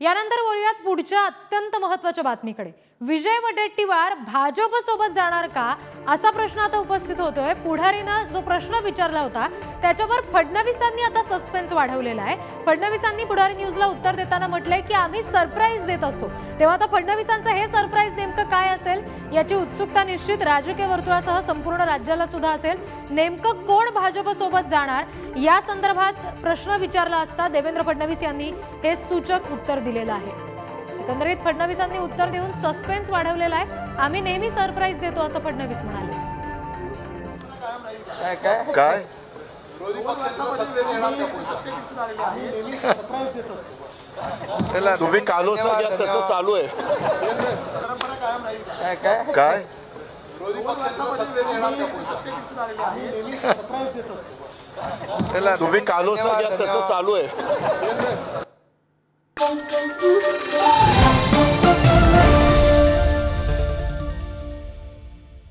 यानंतर बोलूयात पुढच्या अत्यंत महत्त्वाच्या बातमीकडे. विजय वडेट्टीवार भाजपसोबत जाणार का? असा प्रश्न आता उपस्थित होतोय. पुढारीनं जो प्रश्न विचारला होता त्याच्यावर फडणवीसांनी आता सस्पेन्स वाढवलेला आहे. फडणवीसांनी पुढारी न्यूजला उत्तर देताना म्हटलंय की आम्ही सरप्राईज देत असतो. तेव्हा आता फडणवीसांचं हे सरप्राईज असेल याची उत्सुकता निश्चित राजकीय वर्तुळासह संपूर्ण राज्याला सुद्धा असेल. नेमकं कोण भाजप सोबत जाणार? या संदर्भात प्रश्न विचारला असता देवेंद्र फडणवीस यांनी हे सूचक उत्तर दिलेलं आहे. एकंदरीत फडणवीसांनी उत्तर देऊन सस्पेन्स वाढवलेला आहे. आम्ही नेहमी सरप्राईज देतो असं फडणवीस म्हणाले. काय? तुम्ही कानोसा घ्या तसं चालू आहे. काय काय? तुम्ही कानोसा घ्या तसं चालू आहे.